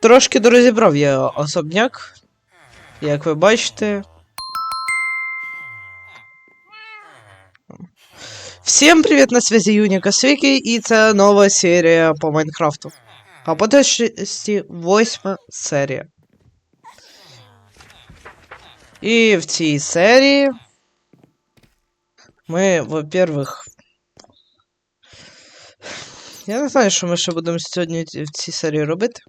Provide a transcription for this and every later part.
Трошки дорозібрав я особняк. Як ви бачите. Всем привет, на связи Юника Свики, и це нова серія по Майнкрафту. А по точності восьма серія. І в цій серії ми, во-первых. Я не знаю, що ми ще будемо сьогодні в цій серії робити.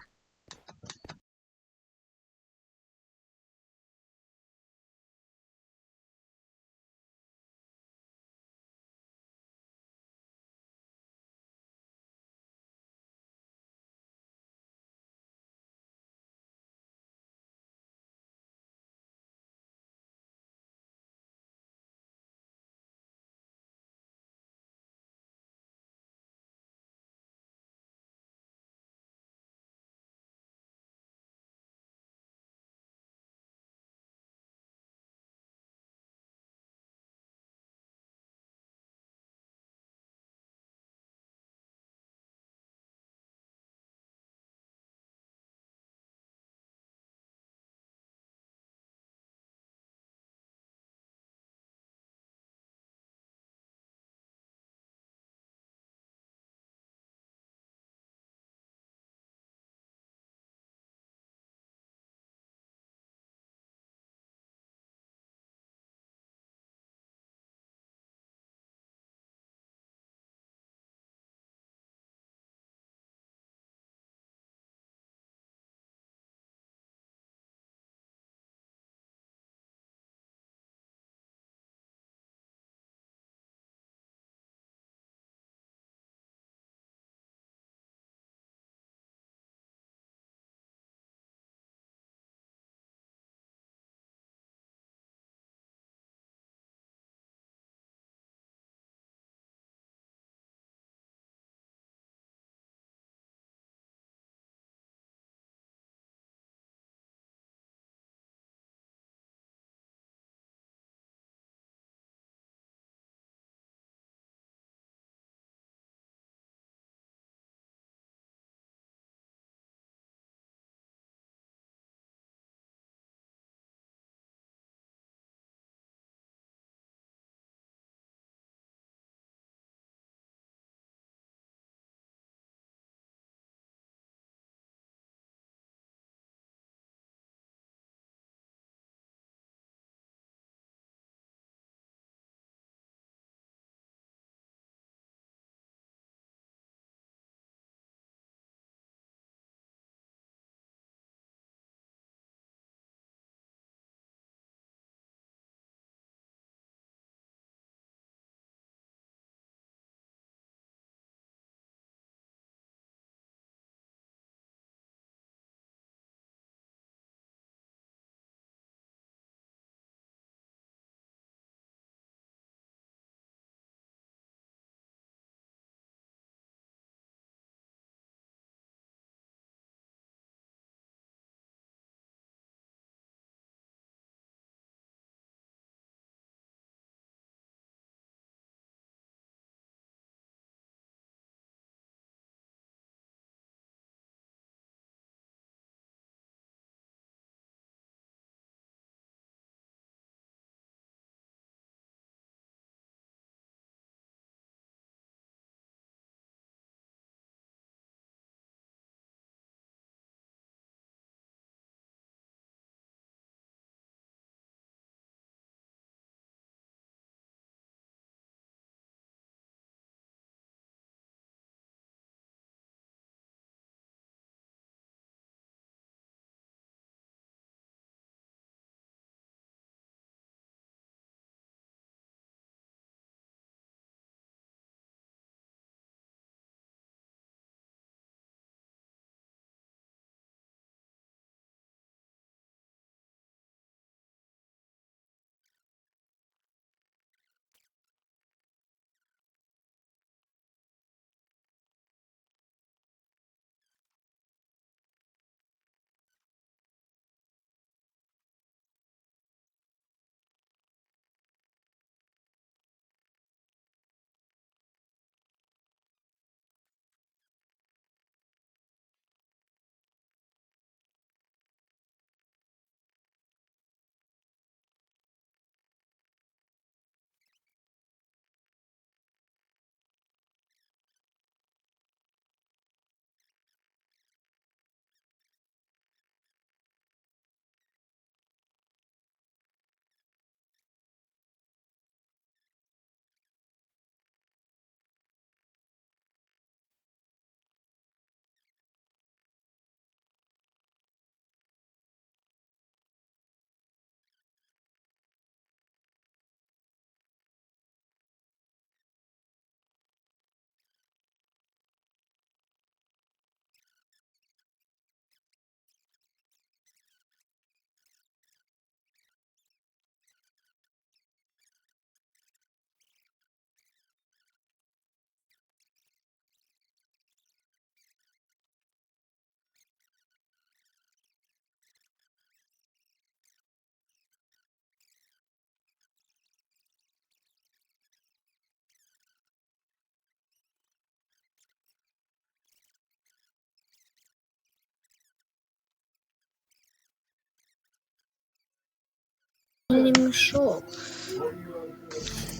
мішок.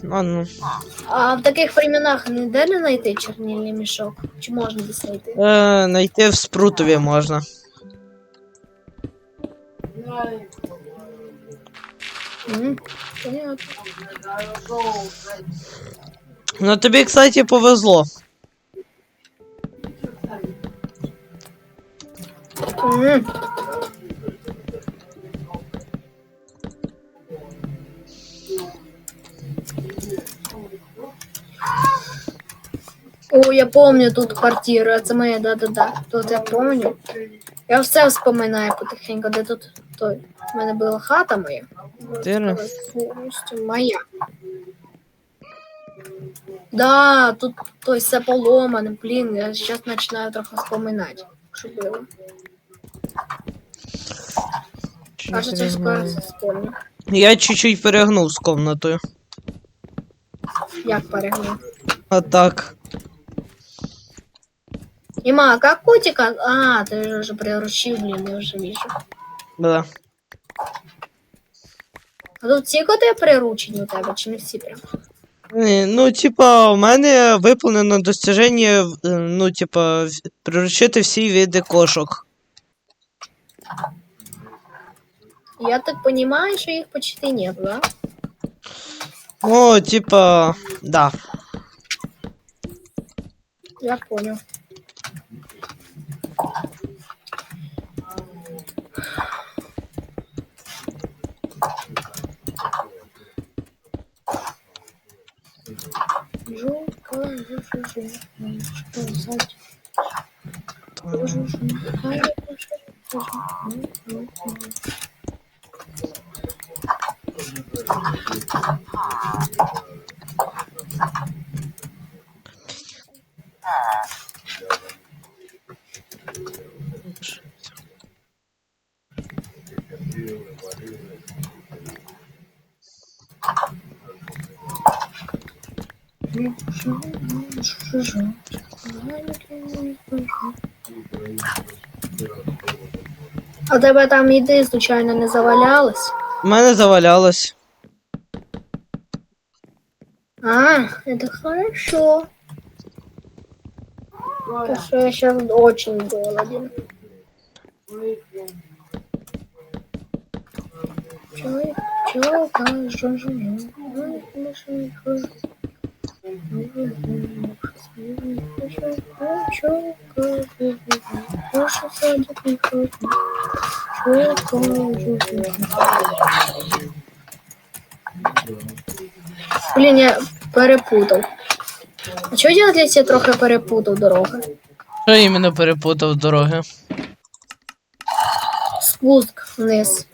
Ладно. А в таких временах ніде не знайти чорнильний мішок? Чи можна десь знайти? Е, найти в спрутові можна. М, Понятно. Ну тобі, кстати, повезло. М. О, я помню тут квартиру, це моя, да-да-да. Тут я помню. Я все вспоминаю потихеньку, де тут той. У мене була хата моя. Повністю моя. Да, тут той все поломане, блін, я зараз починаю трохи вспоминати, що було. Кажется, скоро все вспомню. Я чуть-чуть перегнув з комнатою. Як перегнув. А так. Има, как котика? А, ты же уже приручил, блин, я уже вижу. Да. А тут всі коти приручені у тебе, чи не всі прям? Ні, Ну, типа, у мене виповнено достіження, е, ну, типа, приручити всі види кошок. Я так понимаю, що їх почти нет, да? Ну, типа, да. Я понял. Жука, жу, А тебе там їди, звичайно, не завалялось? У мене завалялось. А, это хорошо. Потому что я сейчас очень голоден. Чё, чё, как, жу, жу, Блін, я перепутав. А чого я десь я трохи перепутав дороги? Що іменно перепутав дороги? Спуск вниз.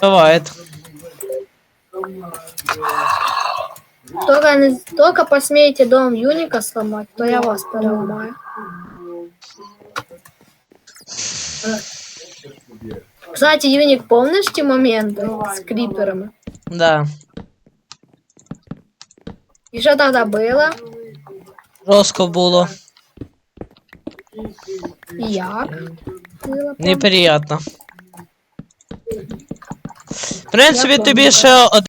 Буває. Только, не, только посмеете дом Юника сломать, то я вас переломаю. Кстати, Юник, помнишь те моменты с криперами? Да. И что тогда было? Жорстко було. И як? Было, помнишь? Неприємно. В принципі, Я тобі пам'ятаю. ще один.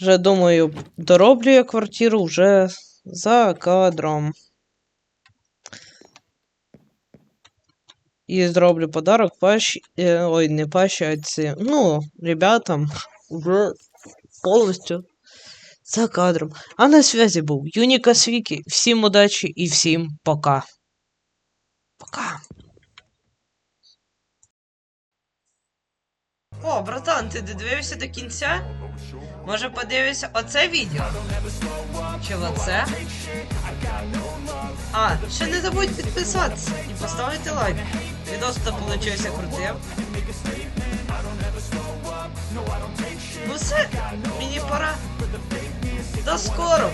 Вже думаю, дороблю я квартиру вже за кадром. І зроблю подарок паші. е, Ой, не паші, а ці. Ну, ребятам. Вже повністю за кадром. А на связі був Юніка Свікі. Всім удачі і всім пока. Пока. О, братан, ти додивився до кінця? Може подивишся оце відео? Чи оце? А, ще не забудь підписатися і поставити лайк. Відос то получився крутим. Ну все, мені пора. До скорого!